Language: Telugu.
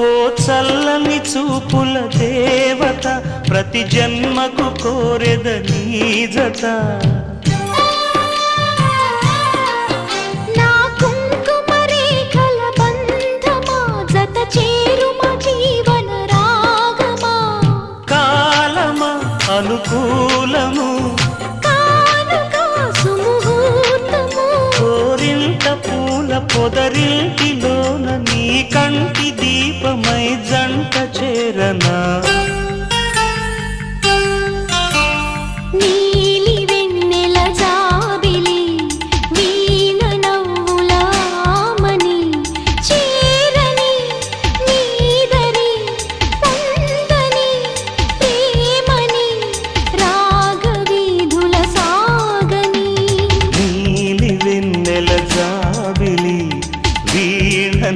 ఓ చల్లని చూపుల దేవత ప్రతి జన్మకు కోరెద నీజత. అనుకూలము? కోరింత పూల పొదరింటి చెంత చేరనా?